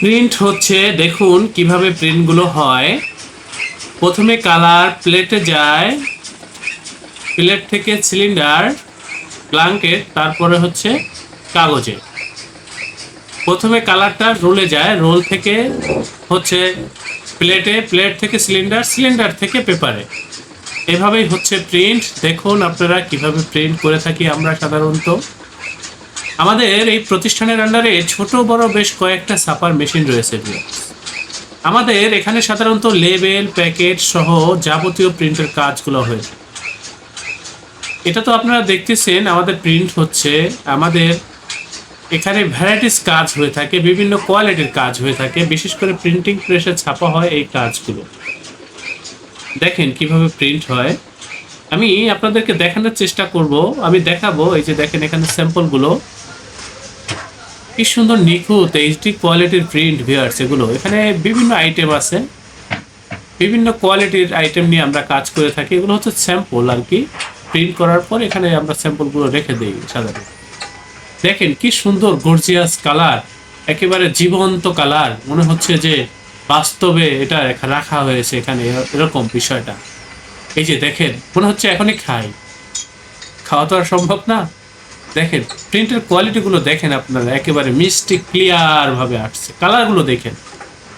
Print হচ্ছে, দেখুন কীভাবে প্রিন্টগুলো হয়। প্রথমে কালার, প্লেটে যায়, প্লেট থেকে সিলিন্ডার, ব্ল্যাঙ্কেট, তারপরে হচ্ছে কাগজে। প্রথমে কালারটা রোলে যায়, রোল থেকে হচ্ছে প্লেটে, প্লেট থেকে সিলিন্ডার সিলিন্ডার থেকে পেপারে। এভাবেই হচ্ছে প্রিন্ট। দেখুন আপনারা কীভাবে প্রিন্ট করে থাকি আমরা সাধারণত। আমাদের এই প্রতিষ্ঠানের আন্ডারে ছোট, বড় বেশ কয়েকটা ছাপার মেশিন রয়েছে আমাদের এখানে সাধারণত লেবেল প্যাকেট সহ যাবতীয় প্রিন্টের কাজগুলো হয়ে। এটা তো আপনারা দেখতেছেন, আমাদের প্রিন্ট হচ্ছে, আমাদের এখানে ভ্যারাইটিস কাজ হয়ে থাকে, বিভিন্ন কোয়ালিটির কাজ হয়ে থাকে, বিশেষ করে প্রিন্টিং প্রেসে ছাপা হয় এই কাজগুলো। দেখেন কীভাবে প্রিন্ট হয়। আমি আপনাদেরকে দেখানোর চেষ্টা করব। আমি দেখাবো, এই যে দেখেন এখানে স্যাম্পলগুলো। কি সুন্দর নিখুঁত এইচডি কোয়ালিটির প্রিন্ট ভিয়ার্স এগুলো। এখানে বিভিন্ন আইটেম আছে। বিভিন্ন কোয়ালিটির আইটেম নিয়ে আমরা কাজ করে থাকি। এগুলো হচ্ছে স্যাম্পল আর কি। প্রিন্ট করার পর এখানে আমরা স্যাম্পলগুলো রেখে দিই সাধারণত। দেখেন কি সুন্দর গর্জিয়াস কালার একেবারে জীবন্ত কালার মনে হচ্ছে যে বাস্তবে এটা রাখা হয়েছে এখানে এরকম বিষয়টা। এই যে দেখেন, মনে হচ্ছে এখনই খাই। খাওয়া তো আর সম্ভব না। দেখেন, প্রিন্টের কোয়ালিটিগুলো দেখেন আপনারা, একেবারে মিষ্টি ক্লিয়ার ভাবে আসছে। কালারগুলো দেখেন,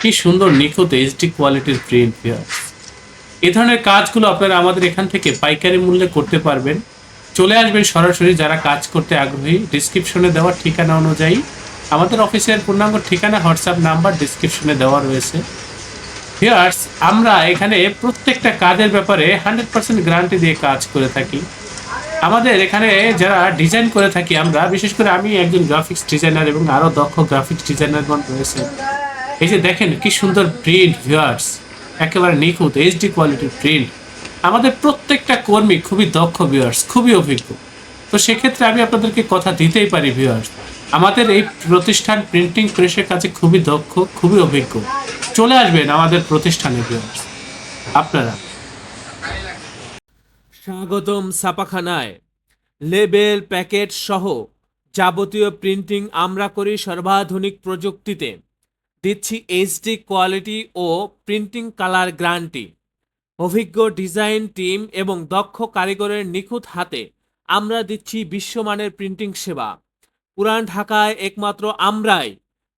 কি সুন্দর নিখুঁত এইচডি কোয়ালিটির প্রিন্ট এই ধরনের কাজগুলো আপনারা আমাদের এখান থেকে পাইকারি মূল্যে করতে পারবেন। চলে আসবেন সরাসরি, যারা কাজ করতে আগ্রহী ডিসক্রিপশনে দেওয়া ঠিকানা অনুযায়ী। আমাদের অফিসের পূর্ণাঙ্গ ঠিকানা হোয়াটসঅ্যাপ নাম্বার ডিসক্রিপশনে দেওয়া রয়েছে। ভিউয়ার্স আমরা এখানে প্রত্যেকটা কাজের ব্যাপারে হান্ড্রেড পার্সেন্ট গ্যারান্টি দিয়ে কাজ করে থাকি। আমাদের এখানে যারা ডিজাইন করে থাকি আমরা, বিশেষ করে আমি একজন গ্রাফিক্স ডিজাইনার এবং আরও দক্ষ গ্রাফিক্স ডিজাইনারগণ রয়েছে। এই যে দেখেন কি সুন্দর প্রিন্ট ভিউয়ার্স একেবারে নিখুঁত এইচডি কোয়ালিটির প্রিন্ট আমাদের প্রত্যেকটা কর্মী খুবই দক্ষ ভিওয়ার্স খুবই অভিজ্ঞ। তো সেক্ষেত্রে আমি আপনাদেরকে কথা দিতেই পারি ভিওয়ার্স আমাদের এই প্রতিষ্ঠান প্রিন্টিং প্রেসের কাছে খুবই দক্ষ, খুবই অভিজ্ঞ। চলে আসবেন আমাদের প্রতিষ্ঠানে আপনারা। স্বাগতম ছাপাখানায়। লেবেল প্যাকেট সহ যাবতীয় প্রিন্টিং আমরা করি সর্বাধুনিক প্রযুক্তিতে। দিচ্ছি এইচডি কোয়ালিটি ও প্রিন্টিং কালার গ্যারান্টি অভিজ্ঞ ডিজাইন টিম এবং দক্ষ কারিগরের নিখুঁত হাতে আমরা দিচ্ছি বিশ্বমানের প্রিন্টিং সেবা। পুরান ঢাকায় একমাত্র আমরাই